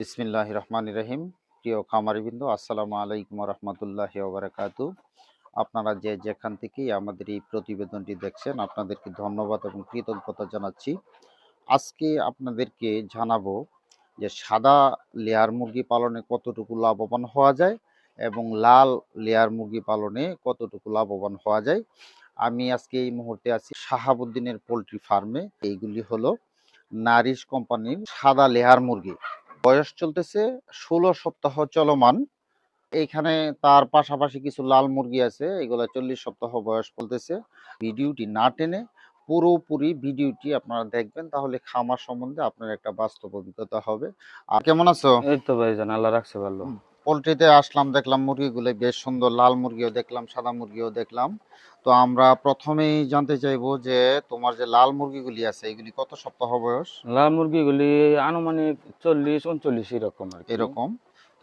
বিসমিল্লাহ রহমান রহিম। প্রিয় খামারিবৃন্দ, আসসালামু আলাইকুম রহমতুল্লাহ ওবরাকাতু। আপনারা যে যেখান থেকেই আমাদের এই প্রতিবেদনটি দেখছেন, আপনাদেরকে ধন্যবাদ এবং কৃতজ্ঞতা জানাচ্ছি। আজকে আপনাদেরকে জানাব যে সাদা লেয়ার মুরগি পালনে কতটুকু লাভবান হওয়া যায় এবং লাল লেয়ার মুরগি পালনে কতটুকু লাভবান হওয়া যায়। আমি আজকে এই মুহূর্তে আছি শাহাবুদ্দিনের পোলট্রি ফার্মে। এইগুলি হলো নারিশ কোম্পানির সাদা লেয়ার মুরগি। বয়স চলতেছে ষোলো সপ্তাহ চলমান। এইখানে তার পাশাপাশি কিছু লাল মুরগি আছে এগুলো চল্লিশ সপ্তাহ বয়স চলতেছে। ভিডিওটি না টেনে পুরোপুরি ভিডিওটি আপনারা দেখবেন তাহলে খামার সম্বন্ধে আপনার একটা বাস্তব অভিজ্ঞতা হবে। আর কেমন আছো? এই তো ভাইজান আল্লাহ রাখছে ভালো। পোলট্রিতে আসলাম দেখলাম মুরগিগুলো বেশ সুন্দর লাল মুরগিও দেখলাম সাদা মুরগিও দেখলাম। তো আমরা প্রথমেই জানতে চাইব যে তোমার যে লাল মুরগিগুলি আছে এগুলি কত সপ্তাহ বয়স? লাল মুরগিগুলি আনুমানিক চল্লিশ উনচল্লিশ এরকম এরকম।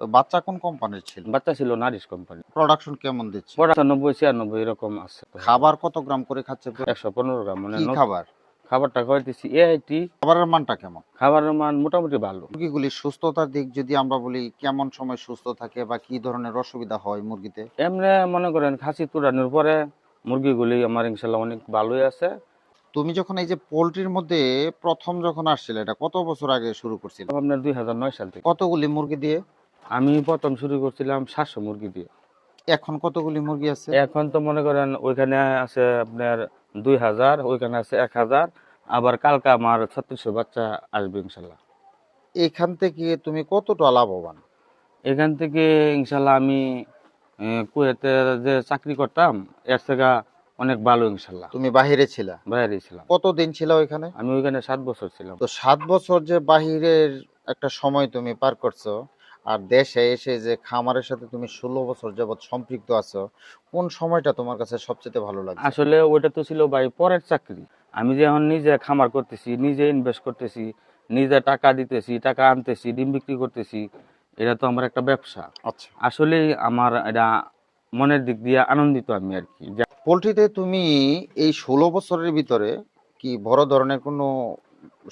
তো বাচ্চা কোন কোম্পানির ছিল? বাচ্চা ছিল নারিশ কোম্পানি প্রোডাকশন কেমন দিচ্ছে? পঁচানব্বই ছিয়ানব্বই এরকম আছে। খাবার কত গ্রাম করে খাচ্ছে? একশো পনেরো গ্রাম মানে খাবার? খাবারটা খাওয়াইতেছি এআইটি খাবারের মানটা কেমন? খাবারের মান মোটামুটি ভালো। মুরগিগুলি সুস্থতার দিক যদি আমরা বলি কেমন সময় সুস্থ থাকে বা কি ধরনের অসুবিধা হয় মুরগিতে? এমনি মনে করেন খাসি তুরানোর পরে মুরগিগুলি আমার ইনশাল্লাহ অনেক ভালোই আছে। তুমি যখন এই যে পোলট্রির মধ্যে প্রথম যখন আসছিলে এটা কত বছর আগে শুরু করছিলে? আপনার দুই হাজার নয় সাল থেকে। কতগুলি মুরগি দিয়ে? আমি প্রথম শুরু করছিলাম সাতশো মুরগি দিয়ে। এখন কতগুলি মুরগি আছে? এখন তো মনে করেন ওইখানে আছে আপনার দুই হাজার ওইখানে আছে এক হাজার। আবার কালকে আমার ছত্রিশশো বাচ্চা আসবে ইনশাল্লাহ। এখান থেকে তুমি কতটা লাভবান? এখান থেকে ইনশাল্লাহ আমি কুয়েতে যে চাকরি করতাম এর থেকে অনেক ভালো ইনশাল্লাহ। তুমি বাহিরে ছিলা? বাইরে ছিলাম। কতদিন ছিল ওইখানে? আমি ওইখানে সাত বছর ছিলাম। তো সাত বছর যে বাহিরের একটা সময় তুমি পার করছ আর দেশে এসে যে খামারের সাথে তুমি ষোলো বছর যাবৎ সম্পৃক্ত আছো কোন সময়টা তোমার কাছে সবচেয়ে ভালো লাগে আসলে ওইটা তো ছিল ভাই পরের চাকরি। আমি যে এখন নিজে খামার করতেছি নিজে ইনভেস্ট করতেছি নিজে টাকা দিতেছি টাকা আনতেছি ডিম বিক্রি করতেছি এটা তো আমার একটা ব্যবসা। আচ্ছা। আসলে আমার এটা মনের দিক দিয়ে আনন্দিত আমি আর কি। পোলট্রিতে তুমি এই ষোলো বছরের ভিতরে কি বড় ধরনের কোনো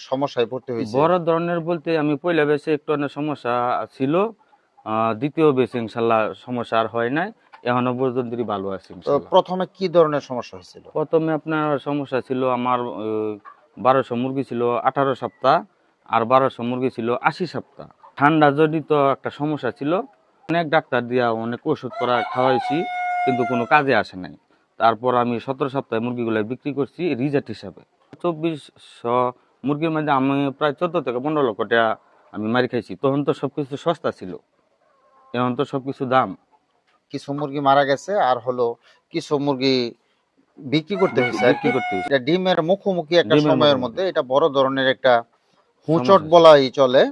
সমস্যায় পড়তে হয়েছে। বড় ধরনের বলতে আমি পয়লা বেশে একটু অনেক সমস্যা ছিল। দ্বিতীয় বেশে ইনশাল্লাহ সমস্যা আর হয় নাই। এখনও পর্যন্ত ভালো আছি। প্রথমে কি ধরনের সমস্যা হয়েছিল? প্রথমে আপনার সমস্যা ছিল আমার বারোশো মুরগি ছিল আঠারো সপ্তাহ আর বারোশো মুরগি ছিল আশি সপ্তাহ। ঠান্ডা জনিত একটা সমস্যা ছিল। অনেক ডাক্তার দিয়া অনেক ওষুধ করা খাওয়াইছি কিন্তু কোনো কাজে আসে নাই। তারপর আমি সতেরো সপ্তাহে মুরগিগুলো বিক্রি করছি রিজার্ট হিসাবে। চব্বিশশো মুরগির মধ্যে আমি প্রায় চোদ্দ থেকে পনেরো লক্ষ টাকা আমি মারি খাইছি। তখন তো সব কিছু সস্তা ছিল। এখন তো সব কিছু দাম। কিছু মুরগি মারা গেছে আর হলো কিছু মুরগি বিক্রি করতে হয়েছে আর কি। করতে হয়েছে। ডিমের মুখোমুখি একটা সময়ের মধ্যে এটা বড় ধরনের একটা হুঁচট বলাই চলে।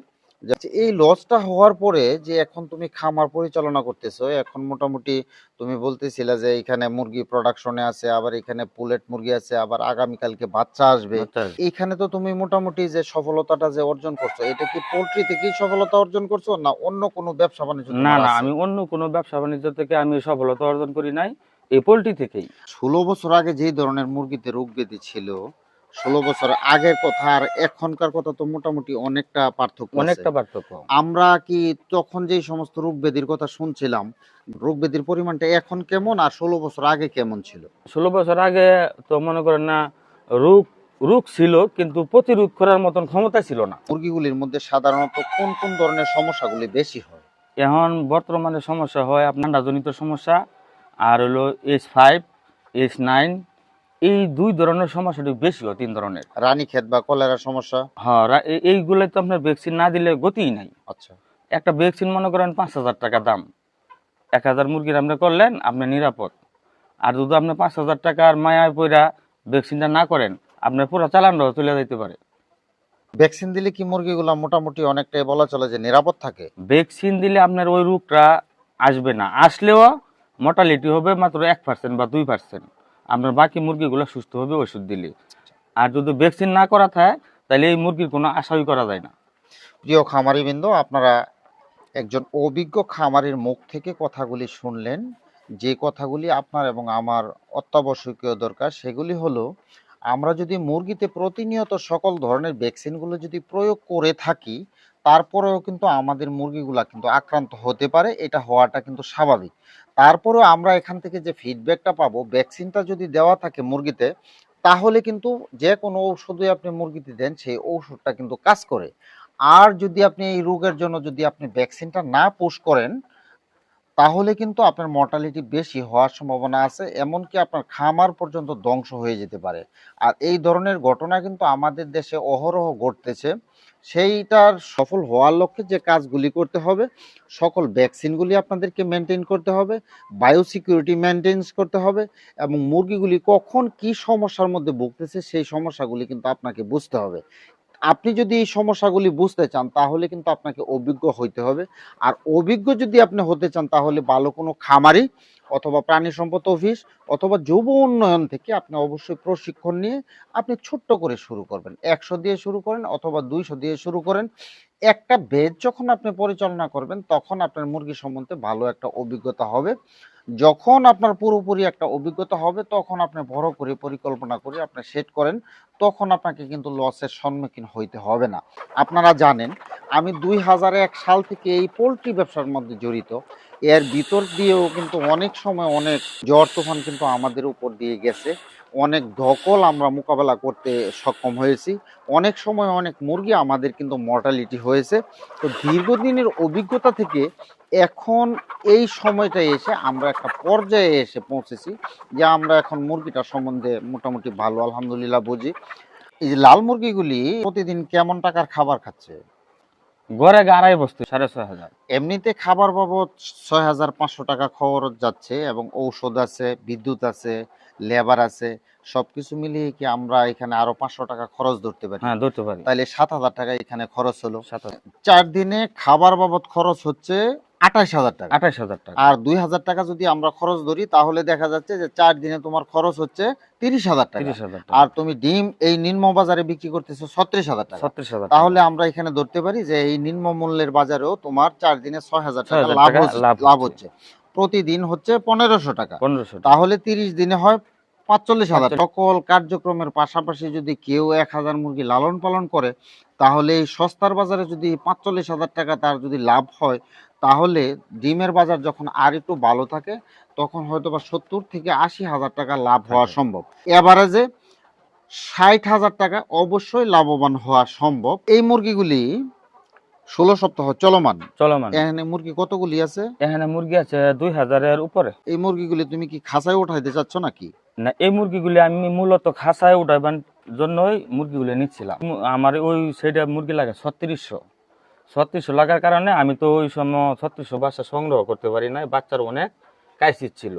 এই লসটা হওয়ার পরে যে এখন তুমি খামার পরিচালনা করতেছো এখন মোটামুটি তুমি বলতেছিলে যে এখানে মুরগি প্রোডাকশনে আছে আবার এখানে পুলেট মুরগি আছে আবার আগামীকালকে বাচ্চা আসবে। এইখানে তো তুমি মোটামুটি যে সফলতাটা যে অর্জন করছ এটা কি পোল্ট্রি থেকেই সফলতা অর্জন করছ না অন্য কোনো ব্যবসা বাণিজ্য না না আমি অন্য কোনো ব্যবসা বাণিজ্য থেকে আমি সফলতা অর্জন করি নাই এই পোল্ট্রি থেকেই। ষোলো বছর আগে যেই ধরনের মুরগিতে রোগ ব্যাধি ছিল ষোলো বছর আগের কথা আর এখনকার কথা তো মোটামুটি অনেকটা পার্থক্য অনেকটা পার্থক্য। আমরা কি তখন যেই সমস্ত রোগ ব্যাধির কথা শুনছিলাম রোগ ব্যাধির পরিমাণটা এখন কেমন আর ষোলো বছর আগে কেমন ছিল? ষোলো বছর আগে তো মনে করেন না রোগ রোগ ছিল কিন্তু প্রতিরোধ করার মতন ক্ষমতা ছিল না। মুরগিগুলির মধ্যে সাধারণত কোন কোন ধরনের সমস্যাগুলি বেশি হয়? এখন বর্তমানে সমস্যা হয় আপনার ঠান্ডাজনিত সমস্যা আর হলো এইচ ফাইভ এইচ নাইন এই দুই ধরনের সমস্যাটি বেশি হয় তিন ধরনের। রানী ক্ষেত বা কলেরার সমস্যা? হ্যাঁ এইগুলো তো আপনার ভ্যাকসিন না দিলে গতিই নাই। আচ্ছা। একটা ভ্যাকসিন মনে করেন পাঁচ হাজার টাকা দাম। এক হাজার মুরগির আপনি করলেন আপনি নিরাপদ। আর যদি আপনি পাঁচ হাজার টাকার মায়া পয়রা ভ্যাকসিনটা না করেন আপনার পুরো চালানটাও চলে যেতে পারে। ভ্যাকসিন দিলে কি মুরগিগুলো মোটামুটি অনেকটাই বলা চলে যে নিরাপদ থাকে? ভ্যাকসিন দিলে আপনার ওই রোগটা আসবে না। আসলেও মর্টালিটি হবে মাত্র এক পার্সেন্ট বা দুই পার্সেন্ট আপনার বাকি মুরগিগুলো সুস্থ হবে ওষুধ দিলে। আর যদি ভ্যাকসিন না করা থাকে, তাহলে এই মুরগির কোনো আশাই করা যায় না। প্রিয় খামারিবৃন্দ, আপনারা একজন অভিজ্ঞ খামারির মুখ থেকে কথাগুলি শুনলেন। যে কথাগুলি আপনার এবং আমার অত্যাবশ্যকীয় দরকার, সেগুলি হলো, আমরা যদি মুরগিতে প্রতিনিয়ত সকল ধরনের ভ্যাকসিনগুলো যদি প্রয়োগ করে থাকি, তারপরেও কিন্তু আমাদের মুরগিগুলা কিন্তু আক্রান্ত হতে পারে। এটা হওয়াটা কিন্তু স্বাভাবিক। তারপরেও আমরা এখান থেকে যে ফিডব্যাকটা পাবো ভ্যাকসিনটা যদি দেওয়া থাকে মুরগিতে, তাহলে কিন্তু যে কোনো ঔষধই আপনি মুরগিতে দেন, সেই ঔষধটা কিন্তু কাজ করে। আর যদি আপনি এই রোগের জন্য যদি আপনি ভ্যাকসিনটা না পুশ করেন, তাহলে কিন্তু আপনার মর্টালিটি বেশি হওয়ার সম্ভাবনা আছে, এমনকি আপনার খামার পর্যন্ত ধ্বংস হয়ে যেতে পারে। আর এই ধরনের ঘটনা কিন্তু আমাদের দেশে অহরহ ঘটতেছে। সেইটার সফল হওয়ার লক্ষ্যে যে কাজগুলি করতে হবে, সকল ভ্যাকসিনগুলি আপনাদেরকে মেনটেন করতে হবে বায়োসিকিউরিটি মেনটেন্স করতে হবে এবং মুরগিগুলি কখন কি সমস্যার মধ্যে ভুগতেছে সেই সমস্যাগুলি কিন্তু আপনাকে বুঝতে হবে। আপনি যদি এই সমস্যাগুলি বুঝতে চান, তাহলে কিন্তু আপনাকে অভিজ্ঞ হইতে হবে। আর অভিজ্ঞ যদি আপনি হতে চান, তাহলে ভালো কোনো খামারি অথবা প্রাণী সম্পদ অফিস অথবা যুব উন্নয়ন থেকে আপনি অবশ্যই প্রশিক্ষণ নিয়ে আপনি ছোট্ট করে শুরু করবেন। একশো দিয়ে শুরু করেন অথবা দুইশো দিয়ে শুরু করেন। একটা বেজ যখন আপনি পরিচালনা করবেন, তখন আপনার মুরগি সম্বন্ধে ভালো একটা অভিজ্ঞতা হবে। যখন আপনার পুরোপুরি একটা অভিজ্ঞতা হবে, তখন আপনি বড় করে পরিকল্পনা করে আপনি সেট করেন, তখন আপনাকে কিন্তু লসের সম্মুখীন হইতে হবে না। আপনারা জানেন, আমি দুই হাজার এক সাল থেকে এই পোলট্রি ব্যবসার মধ্যে জড়িত। এর ভিতর দিয়েও কিন্তু অনেক সময় অনেক জ্বর তুফান কিন্তু আমাদের উপর দিয়ে গেছে। অনেক ধকল আমরা মোকাবেলা করতে সক্ষম হয়েছি। অনেক সময় অনেক মুরগি আমাদের কিন্তু মর্টালিটি হয়েছে। তো দীর্ঘদিনের অভিজ্ঞতা থেকে এখন এই সময়টা এসে আমরা একটা পর্যায়ে এসে পৌঁছেছি যে আমরা এখন মুরগিটা সম্বন্ধে মোটামুটি ভালো আলহামদুলিল্লাহ বুঝি। এই যে লাল মুরগিগুলি প্রতিদিন কেমন টাকার খাবার খাচ্ছে? গড়ে আড়াই বস্তু সাড়ে ছয় হাজার। এমনিতে খাবার বাবদ ছয় হাজার পাঁচশো টাকা খরচ যাচ্ছে এবং ঔষধ আছে বিদ্যুৎ আছে লেবার আছে সবকিছু মিলিয়ে কি আমরা এখানে আরও পাঁচশো টাকা খরচ ধরতে পারি? হ্যাঁ ধরতে পারি। তাহলে সাত হাজার টাকা এখানে খরচ হলো। সাত চার দিনে খাবার বাবদ খরচ হচ্ছে আঠাশ হাজার টাকা। আঠাশ হাজার টাকা। আর দুই হাজার টাকা যদি আমরা খরচ ধরি তাহলে দেখা যাচ্ছে যে চার দিনে তোমার খরচ হচ্ছে তিরিশ হাজার টাকা। আর তুমি ডিম এই নিম্ন বাজারে বিক্রি করতেছো ছত্রিশ হাজার টাকা। ছত্রিশ হাজার তাহলে আমরা এখানে ধরতে পারি যে এই নিম্ন মূল্যের বাজারেও তোমার চার দিনে ছয় হাজার টাকা লাভ হচ্ছে- প্রতিদিন হচ্ছে পনেরোশো টাকা। পনেরোশো তাহলে তিরিশ দিনে হয় পাঁচচল্লিশ হাজার। সকল কার্যক্রমের পাশাপাশি যদি কেউ এক হাজার মুরগি লালন পালন করে তাহলে এই সস্তার বাজারে যদি পাঁচচল্লিশ হাজার টাকা তার যদি লাভ হয় তাহলে ডিমের বাজার যখন আর একটু ভালো থাকে তখন হয়তো বা সত্তর থেকে আশি হাজার টাকা লাভ হওয়া থাকে। সম্ভব। এভারেজে ষাট হাজার টাকা অবশ্যই লাভবান হওয়া সম্ভব। এই মুরগিগুলি ষোলো সপ্তাহ চলমান। চলমান। এখানে মুরগি কতগুলি আছে? এখানে মুরগি আছে দুই হাজারের উপরে। এই মুরগিগুলি তুমি কি খাঁচায় উঠাইতে চাচ্ছ নাকি? না এই মুরগিগুলি আমি মূলত খাসায় উঠাইবার জন্যই মুরগিগুলি নিচ্ছিলাম। আমার ওই সাইডে মুরগি লাগে ছত্রিশশো। ছত্রিশশো লাগার কারণে আমি তো ওই সময় ছত্রিশশো বাচ্চা সংগ্রহ করতে পারি না বাচ্চার অনেক কাইসিস ছিল।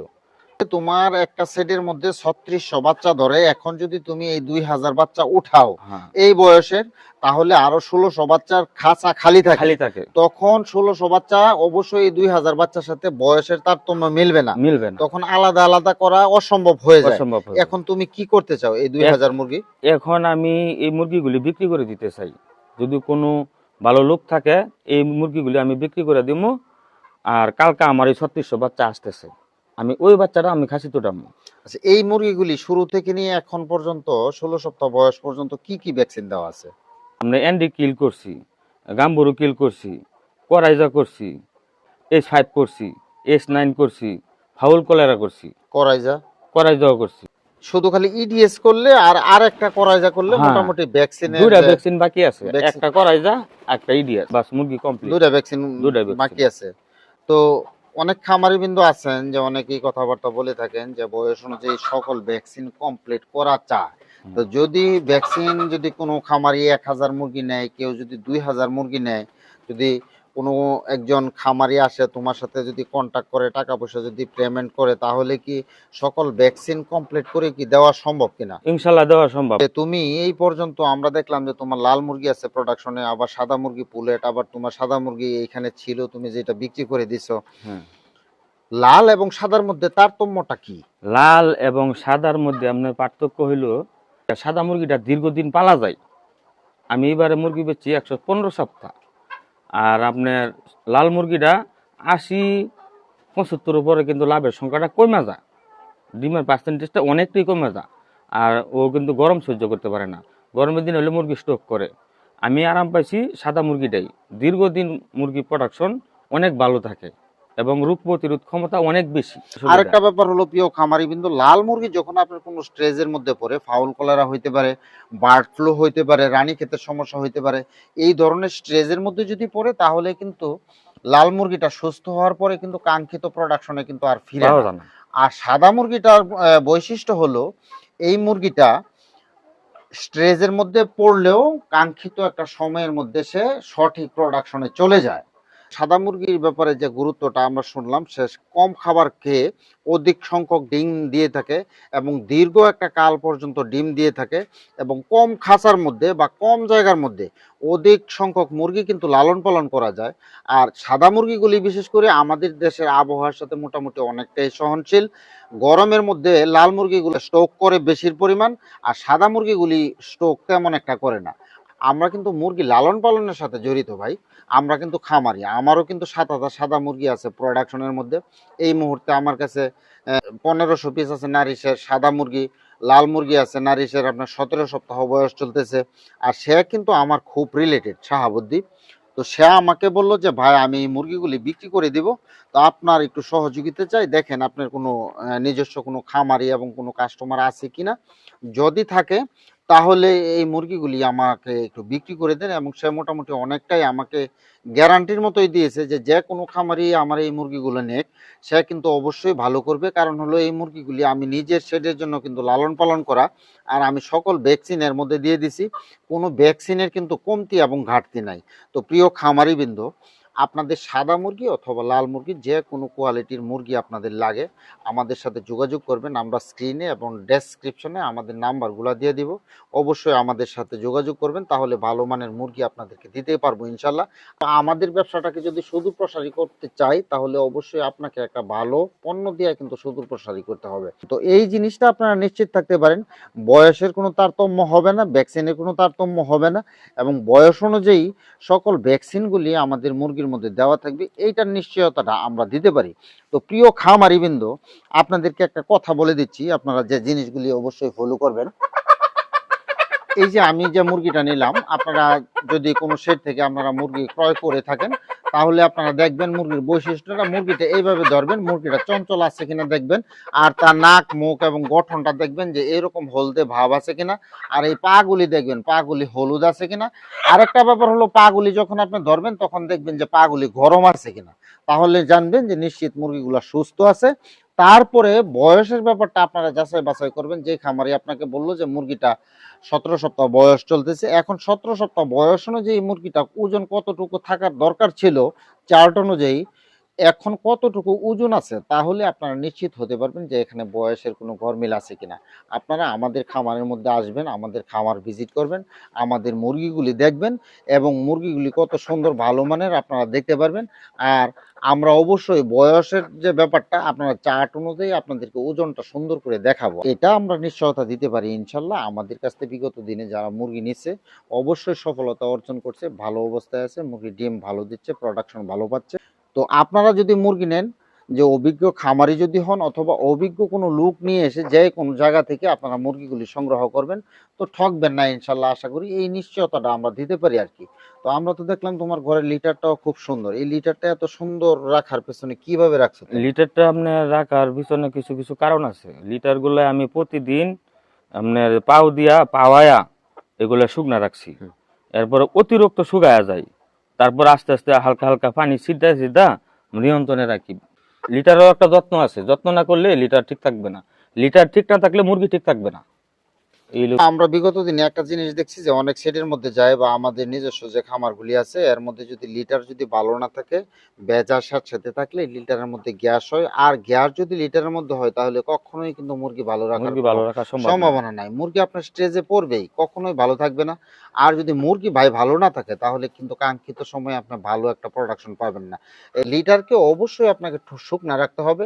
তোমার একটা সেটের মধ্যে ছত্রিশশো বাচ্চা ধরে এখন যদি তুমি এই দুই হাজার বাচ্চা উঠাও হ্যাঁ। এই বয়সের তাহলে আরও ষোলোশো বাচ্চার খাঁচা খালি থাকে। খালি থাকে। তখন ষোলোশো বাচ্চা অবশ্যই দুই হাজার বাচ্চার সাথে বয়সের তারতম্য মিলবে না। মিলবে না। তখন আলাদা আলাদা করা অসম্ভব হয়ে যায়। অসম্ভব এখন তুমি কি করতে চাও এই দুই হাজার মুরগি? এখন আমি এই মুরগিগুলি বিক্রি করে দিতে চাই। যদি কোনো ভালো লোক থাকে এই মুরগিগুলি আমি বিক্রি করে দিব আর কালকে আমার এই ছত্রিশশো বাচ্চা আসতেছে। আমি ওই বাচ্চাটা আমি খাসি তোটামো। আচ্ছা এই মুরগিগুলি শুরু থেকে নিয়ে এখন পর্যন্ত ষোলো সপ্তাহ বয়স পর্যন্ত কি কি ভ্যাকসিন দেওয়া আছে? আমরা অ্যান্ডি কিল করছি গাম্বুরু কিল করছি করাইজা করছি এস ফাইভ করছি এস নাইন করছি ফাউল কলেরা করছি। করাইজা? করাইজাও করছি। শুধু খালি ইডিএস করলে আর আর একটা করাইজা করলে হ্যাঁ। মোটামুটি ভ্যাকসিনের দুইটা ভ্যাকসিন বাকি আছে। একটা করাইজা একটা ইডিএস বাস মুরগি কমপ্লিট দুইটা ভ্যাকসিন দুইটা বাকি আছে। তো অনেক খামারি বিন্দু আছেন যে অনেকেই কথাবার্তা বলে থাকেন যে বয়স অনুযায়ী সকল ভ্যাকসিন কমপ্লিট করা চায় তো যদি ভ্যাকসিন যদি কোনো খামারি এক হাজার মুরগি নেয় কেউ যদি দুই হাজার মুরগি নেয় যদি কোনো একজন খামারি আসে তোমার সাথে যদি কন্টাক্ট করে টাকা পয়সা যদি পেমেন্ট করে তাহলে কি সকল ভ্যাকসিন কমপ্লিট করে কি দেওয়া সম্ভব কিনা? ইনশাল্লাহ দেওয়া সম্ভব। তুমি এই পর্যন্ত আমরা দেখলাম যে তোমার লাল মুরগি আছে প্রোডাকশনে আবার সাদা মুরগি পুলেট আবার তোমার সাদা মুরগি এইখানে ছিল তুমি যেটা বিক্রি করে দিছো। লাল এবং সাদার মধ্যে তারতম্যটা কি? লাল এবং সাদার মধ্যে আপনার পার্থক্য হইল সাদা মুরগিটা দীর্ঘদিন পালা যায়। আমি এবারে মুরগি বেচছি একশো পনেরো সপ্তাহ। আর আপনার লাল মুরগিটা আশি পঁচাত্তর উপরে কিন্তু লাভের সংখ্যাটা কমে যায়। ডিমের পার্সেন্টেজটা অনেকটাই কমে যায়। আর ও কিন্তু গরম সহ্য করতে পারে না। গরমের দিন হলে মুরগি স্টক করে। আমি আরাম পাইছি সাদা মুরগিটাই। দীর্ঘদিন মুরগি প্রোডাকশন অনেক ভালো থাকে। এবং রোগ প্রতিরোধ ক্ষমতা অনেক বেশি। আরেকটা ব্যাপার হলো প্রিয় খামারি বিন্দু লাল মুরগি যখন আপনার কোনো স্ট্রেজের মধ্যে পড়ে ফাউল কলেরা হইতে পারে বার্ড ফ্লু হইতে পারে রানী ক্ষেতের সমস্যা হইতে পারে এই ধরনের স্ট্রেজের মধ্যে যদি পড়ে তাহলে কিন্তু লাল মুরগিটা সুস্থ হওয়ার পরে কিন্তু কাঙ্ক্ষিত প্রোডাকশনে কিন্তু আর ফিরে না। আর সাদা মুরগিটার বৈশিষ্ট্য হলো এই মুরগিটা স্ট্রেজের মধ্যে পড়লেও কাঙ্ক্ষিত একটা সময়ের মধ্যে সে সঠিক প্রোডাকশনে চলে যায়। সাদা মুরগির ব্যাপারে যে গুরুত্বটা আমরা শুনলাম, সে কম খাবার খেয়ে অধিক সংখ্যক ডিম দিয়ে থাকে এবং দীর্ঘ একটা কাল পর্যন্ত ডিম দিয়ে থাকে এবং কম খাঁচার মধ্যে বা কম জায়গার মধ্যে অধিক সংখ্যক মুরগি কিন্তু লালন পালন করা যায়। আর সাদা মুরগিগুলি বিশেষ করে আমাদের দেশের আবহাওয়ার সাথে মোটামুটি অনেকটাই সহনশীল। গরমের মধ্যে লাল মুরগিগুলো স্টোক করে বেশির পরিমাণ, আর সাদা মুরগিগুলি স্টোক তেমন একটা করে না। আমরা কিন্তু মুরগি লালন পালনের সাথে জড়িত ভাই। আমরা কিন্তু খামারি। আমারও কিন্তু সাত হাজার সাদা মুরগি আছে প্রোডাকশনের মধ্যে। এই মুহূর্তে আমার কাছে পনেরোশো পিস আছে নারিশের সাদা মুরগি, লাল মুরগি আছে নারিশের আপনার সতেরো সপ্তাহ বয়স চলতেছে। আর সে কিন্তু আমার খুব রিলেটেড শাহাবুদ্দি তো সে আমাকে বলল যে, ভাই, আমি এই মুরগিগুলি বিক্রি করে দিব। তো আপনার একটু সহযোগিতা চাই। দেখেন আপনার কোনো নিজস্ব কোনো খামারি এবং কোনো কাস্টমার আছে কিনা। যদি থাকে তাহলে এই মুরগিগুলি আমাকে একটু বিক্রি করে দেন এবং সে মোটামুটি অনেকটাই আমাকে গ্যারান্টির মতোই দিয়েছে যে যে কোনো খামারি আমার এই মুরগিগুলো নেক। সে কিন্তু অবশ্যই ভালো করবে। কারণ হলো এই মুরগিগুলি আমি নিজের শেডের জন্য কিন্তু লালন পালন করা আর আমি সকল ভ্যাকসিনের মধ্যে দিয়ে দিছি। কোনো ভ্যাকসিনের কিন্তু কমতি এবং ঘাটতি নাই। তো প্রিয় খামারি বৃন্দ আপনাদের সাদা মুরগি অথবা লাল মুরগি, যে কোনো কোয়ালিটির মুরগি আপনাদের লাগে, আমাদের সাথে যোগাযোগ করবেন। আমরা স্ক্রিনে এবং ডেসক্রিপশনে আমাদের নাম্বারগুলো দিয়ে দিব। অবশ্যই আমাদের সাথে যোগাযোগ করবেন, তাহলে ভালো মানের মুরগি আপনাদেরকে দিতে পারব ইনশাল্লাহ আমাদের ব্যবসাটাকে যদি সুদূর প্রসারী করতে চাই, তাহলে অবশ্যই আপনাকে একটা ভালো পণ্য দিয়ে কিন্তু সুদূর প্রসারী করতে হবে। তো এই জিনিসটা আপনারা নিশ্চিত থাকতে পারেন, বয়সের কোনো তারতম্য হবে না ভ্যাকসিনের কোনো তারতম্য হবে না এবং বয়স অনুযায়ী সকল ভ্যাকসিনগুলি আমাদের মুরগির মধ্যে দেওয়া থাকবে, এইটার নিশ্চয়তাটা আমরা দিতে পারি। তো প্রিয় খামারিবৃন্দ, আপনাদেরকে একটা কথা বলে দিচ্ছি, আপনারা যে জিনিসগুলি অবশ্যই ফলো করবেন। এই যে আমি যে মুরগিটা নিলাম, আপনারা যদি কোনো শেড থেকে আপনারা মুরগি ক্রয় করে থাকেন তাহলে আপনারা দেখবেন মুরগির বৈশিষ্ট্যটা, মুরগিটা এইভাবে ধরবেন, মুরগিটা চঞ্চল আছে কিনা দেখবেন, আর তার নাক, মুখ এবং গঠনটা দেখবেন যে এরকম হলদে ভাব আছে কিনা, আর এই পাগুলি দেখবেন, পাগুলি হলুদ আছে কিনা। আরেকটা ব্যাপার হলো, পাগুলি যখন আপনি ধরবেন, তখন দেখবেন যে পাগুলি গরম আছে কিনা। তাহলে জানবেন যে নিশ্চিত মুরগিগুলো সুস্থ আছে তারপরে বয়সের ব্যাপারটা আপনারা যাচাই বাছাই করবেন। যে খামারি আপনাকে বলল যে মুরগিটা সতেরো সপ্তাহ বয়স চলতেছে। এখন সতেরো সপ্তাহ বয়স অনুযায়ী মুরগিটা ওজন কতটুকু থাকার দরকার ছিল? চার্ট অনুযায়ী এখন কতটুকু ওজন আছে তাহলে আপনারা নিশ্চিত হতে পারবেন যে এখানে বয়সের কোনো গরমিল আছে কিনা। আপনারা আমাদের খামারের মধ্যে আসবেন, আমাদের খামার ভিজিট করবেন, আমাদের মুরগিগুলি দেখবেন এবং মুরগিগুলি কত সুন্দর ভালো মানের আপনারা দেখতে পারবেন। আর আমরা অবশ্যই বয়সের যে ব্যাপারটা, আপনারা চার্ট অনুযায়ী আপনাদেরকে ওজনটা সুন্দর করে দেখাবো। এটা আমরা নিশ্চয়তা দিতে পারি ইনশাল্লাহ। আমাদের কাছ থেকে বিগত দিনে যারা মুরগি নিচ্ছে, অবশ্যই সফলতা অর্জন করছে, ভালো অবস্থায় আছে মুরগি ডিম ভালো দিচ্ছে প্রোডাকশন ভালো পাচ্ছে। তো আপনারা যদি মুরগি নেন যে অভিজ্ঞ খামারি যদি হন অথবা অভিজ্ঞ কোনো লোক নিয়ে এসে যে কোনো জায়গা থেকে আপনারা মুরগিগুলি সংগ্রহ করবেন তো ঠকবেন না ইনশাল্লাহ আশা করি এই নিশ্চয়তাটা আমরা দিতে পারি আর কি। তো আমরা তো দেখলাম তোমার ঘরের লিটারটাও খুব সুন্দর। এই লিটারটা এত সুন্দর রাখার পেছনে কীভাবে রাখছো লিটারটা আপনার রাখার পিছনে কিছু কিছু কারণ আছে। লিটারগুলো আমি প্রতিদিন আপনার পাও দিয়া পাওয়ায়া এগুলা শুকনা রাখছি। এরপরে অতিরিক্ত শুকায়া যায়। তারপর আস্তে আস্তে হালকা হালকা পানি সিদ্ধা সিদ্ধা নিয়ন্ত্রণে রাখি। লিটারও একটা যত্ন আছে, যত্ন না করলে লিটার ঠিক থাকবে না। লিটার ঠিক না থাকলে মুরগি ঠিক থাকবে না। আমরা বিগত দিনে একটা জিনিস দেখছি যে অনেক সেটের মধ্যে যায় বা আমাদের নিজস্ব যে খামারগুলি আছে এর মধ্যে যদি লিটার যদি ভালো না থাকে বেজার সাথে সাথে থাকলে লিটারের মধ্যে গ্যাস হয়। আর গ্যাস যদি লিটারের মধ্যে হয় তাহলে কখনোই কিন্তু মুরগি ভালো রাখার ভালো রাখা সম্ভব না। সম্ভাবনা নাই। মুরগি আপনার স্টেজে পড়বেই কখনোই ভালো থাকবে না। আর যদি মুরগি ভাই ভালো না থাকে তাহলে কিন্তু কাঙ্ক্ষিত সময়ে আপনি ভালো একটা প্রোডাকশন পাবেন না। লিটারকে অবশ্যই আপনাকে শুকনা রাখতে হবে।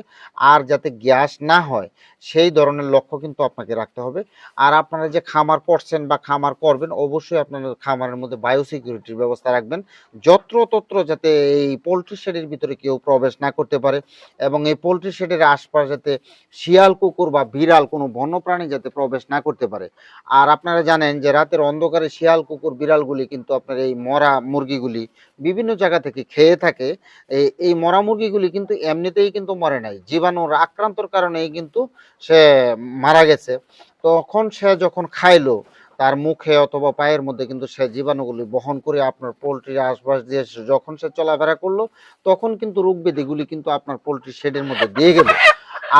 আর যাতে গ্যাস না হয় সেই ধরনের লক্ষ্য কিন্তু আপনাকে রাখতে হবে। আর আপনারা যে খামার করছেন বা খামার করবেন, অবশ্যই আপনারা খামারের মধ্যে বায়ো সিকিউরিটির ব্যবস্থা রাখবেন। যত্রতত্র যাতে এই পোলট্রি শেডের ভিতরে কেউ প্রবেশ না করতে পারে এবং এই পোলট্রি শেডের আশপাশ যাতে শিয়াল, কুকুর বা বিড়াল কোনো বন্যপ্রাণী যাতে প্রবেশ না করতে পারে। আর আপনারা জানেন যে রাতের অন্ধকারে শিয়াল, কুকুর, বিড়ালগুলি কিন্তু আপনার এই মরা মুরগিগুলি বিভিন্ন জায়গা থেকে খেয়ে থাকে। এই এই মরা মুরগিগুলি কিন্তু এমনিতেই কিন্তু মরে নাই। জীবাণুর আক্রান্তর কারণেই কিন্তু সে মারা গেছে। তখন সে যখন খাইলো, তার মুখে অথবা পায়ের মধ্যে কিন্তু সে জীবাণুগুলি বহন করে আপনার পোলট্রির আশপাশ দিয়ে যখন সে চলাফেরা করল, তখন কিন্তু রোগ ব্যাধিগুলি কিন্তু আপনার পোলট্রি শেডের মধ্যে দিয়ে গেল।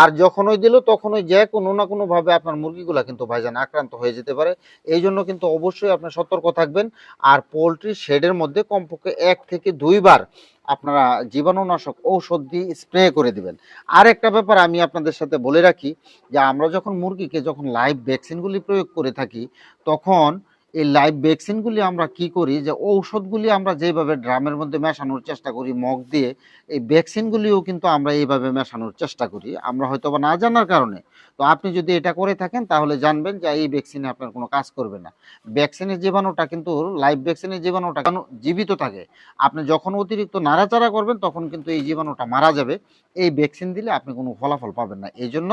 আর যখন ওই দিল, তখন ওই যে কোনো না কোনো ভাবে আপনার মুরগিগুলা কিন্তু ভাইজান আক্রান্ত হয়ে যেতে পারে। এই জন্য কিন্তু অবশ্যই আপনার সতর্ক থাকবেন। আর পোলট্রি শেডের মধ্যে কমপক্ষে এক থেকে দুইবার আপনারা জীবাণুনাশক ঔষধ দিয়ে স্প্রে করে দিবেন। আর একটা ব্যাপার আমি আপনাদের সাথে বলে রাখি যে, আমরা যখন মুরগিকে যখন লাইভ ভ্যাকসিনগুলি প্রয়োগ করে থাকি, তখন এই লাইভ ভ্যাকসিনগুলি আমরা কি করি? যে ঔষধগুলি আমরা যেভাবে ড্রামের মধ্যে মেশানোর চেষ্টা করি, মগ দিয়ে, এই ভ্যাকসিনগুলিও কিন্তু আমরা এইভাবে মেশানোর চেষ্টা করি। আমরা হয়তো বা না জানার কারণে। তো আপনি যদি এটা করে থাকেন, তাহলে জানবেন যে এই ভ্যাকসিনে আপনার কোনো কাজ করবে না। ভ্যাকসিনের জীবাণুটা কিন্তু লাইভ ভ্যাকসিনের জীবাণুটা কেন জীবিত থাকে। আপনি যখন অতিরিক্ত নাড়াচাড়া করবেন, তখন কিন্তু এই জীবাণুটা মারা যাবে। এই ভ্যাকসিন দিলে আপনি কোনো ফলাফল পাবেন না। এই জন্য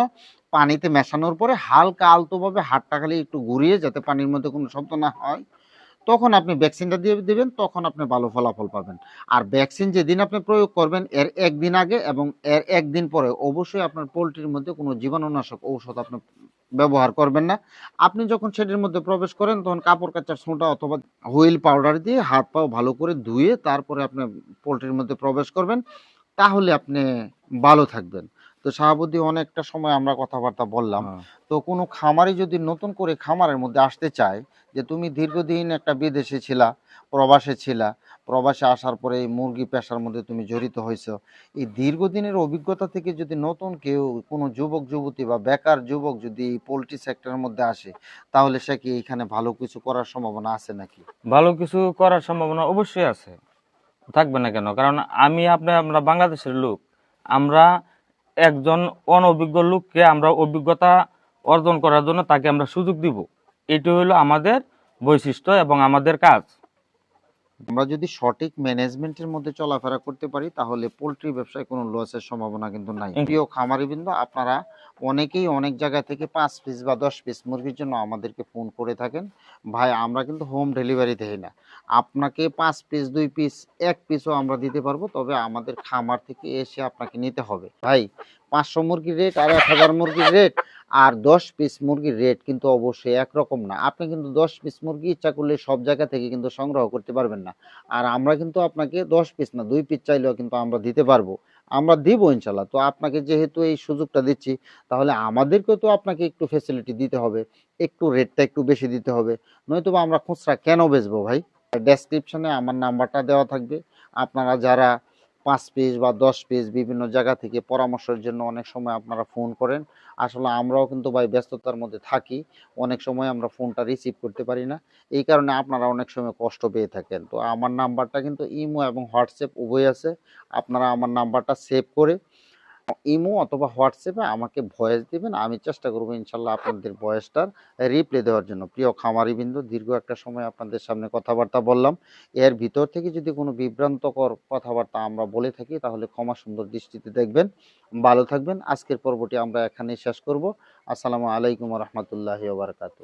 পানিতে মেশানোর পরে হালকা আলতোভাবে হাতটা খালি একটু ঘুরিয়ে যাতে পানির মধ্যে কোনো শব্দ না হয়, তখন আপনি ভ্যাকসিনটা দিয়ে দেবেন, তখন আপনি ভালো ফলাফল পাবেন। আর ভ্যাকসিন যেদিন আপনি প্রয়োগ করবেন, এর একদিন আগে এবং এর একদিন পরে অবশ্যই আপনার পোলট্রির মধ্যে কোনো জীবাণুনাশক ঔষধ আপনি ব্যবহার করবেন না। আপনি যখন সেটির মধ্যে প্রবেশ করেন, তখন কাপড় কাচার ছোঁটা অথবা হুইল পাউডার দিয়ে হাত পাও ভালো করে ধুয়ে তারপরে আপনি পোলট্রির মধ্যে প্রবেশ করবেন, তাহলে আপনি ভালো থাকবেন। তো শাহাবুদ্দি অনেকটা সময় আমরা কথাবার্তা বললাম। হ্যাঁ। তো কোনো খামারি যদি নতুন করে খামারের মধ্যে আসতে চায় যে তুমি দীর্ঘদিন একটা বিদেশে ছিলা প্রবাসে ছিলা প্রবাসে আসার পরে এই মুরগি পেশার মধ্যে তুমি জড়িত হয়েছো এই দীর্ঘদিনের অভিজ্ঞতা থেকে যদি নতুন কেউ কোনো যুবক যুবতী বা বেকার যুবক যদি পোলট্রি সেক্টরের মধ্যে আসে তাহলে সে কি এখানে ভালো কিছু করার সম্ভাবনা আছে নাকি? ভালো কিছু করার সম্ভাবনা অবশ্যই আছে। থাকবে না কেন? কারণ আমি আপনি আমরা বাংলাদেশের লোক আমরা একজন অনভিজ্ঞ লোককে আমরা অভিজ্ঞতা অর্জন করার জন্য তাকে আমরা সুযোগ দিব। এটি হলো আমাদের বৈশিষ্ট্য এবং আমাদের কাজ। আমরা যদি সঠিক ম্যানেজমেন্টের মধ্যে চলাফেরা করতে পারি তাহলে পোলট্রি ব্যবসায় কোনো লসের সম্ভাবনা কিন্তু নাই। প্রিয় খামারিবৃন্দ আপনারা অনেকেই অনেক জায়গা থেকে পাঁচ পিস বা দশ পিস মুরগির জন্য আমাদেরকে ফোন করে থাকেন। ভাই আমরা কিন্তু হোম ডেলিভারি দেই না। আপনাকে পাঁচ পিস দুই পিস এক পিসও আমরা দিতে পারব তবে আমাদের খামার থেকে এসে আপনাকে নিতে হবে। ভাই পাঁচশো মুরগির রেট আর এক হাজার মুরগির রেট আর দশ পিস মুরগির রেট কিন্তু অবশ্যই একরকম না। আপনি কিন্তু দশ পিস মুরগি ইচ্ছা করলে সব জায়গা থেকে কিন্তু সংগ্রহ করতে পারবেন না। আর আমরা কিন্তু আপনাকে দশ পিস না, দুই পিস চাইলেও কিন্তু আমরা দিতে পারব। আমরা দিব ইনশাল্লাহ। তো আপনাকে যেহেতু এই সুযোগটা দিচ্ছি, তাহলে আমাদেরকেও তো আপনাকে একটু ফেসিলিটি দিতে হবে। একটু রেটটা একটু বেশি দিতে হবে। নয়তো আমরা খুচরা কেন বেচবো ভাই? ডেসক্রিপশনে আমার নাম্বারটা দেওয়া থাকবে। আপনারা যারা পাঁচ পিস বা দশ পিস বিভিন্ন জায়গা থেকে পরামর্শের জন্য অনেক সময় আপনারা ফোন করেন। আসলে আমরাও কিন্তু ভাই ব্যস্ততার মধ্যে থাকি, অনেক সময় আমরা ফোনটা রিসিভ করতে পারি না। এই কারণে আপনারা অনেক সময় কষ্ট পেয়ে থাকেন। তো আমার নাম্বারটা কিন্তু ইমো এবং হোয়াটসঅ্যাপ উভয় আছে। আপনারা আমার নাম্বারটা সেভ করে ইমো অথবা হোয়াটসঅ্যাপে আমাকে ভয়েস দিবেন। আমি চেষ্টা করব ইনশাল্লাহ আপনাদের ভয়েসটার রিপ্লে দেওয়ার জন্য। প্রিয় খামারিবৃন্দ, দীর্ঘ একটা সময় আপনাদের সামনে কথাবার্তা বললাম। এর ভিতর থেকে যদি কোনো বিভ্রান্তকর কথাবার্তা আমরা বলে থাকি, তাহলে ক্ষমা সুন্দর দৃষ্টিতে দেখবেন। ভালো থাকবেন। আজকের পর্বটি আমরা এখানেই শেষ করব। আসসালামু আলাইকুম রহমতুল্লাহ বারকাতু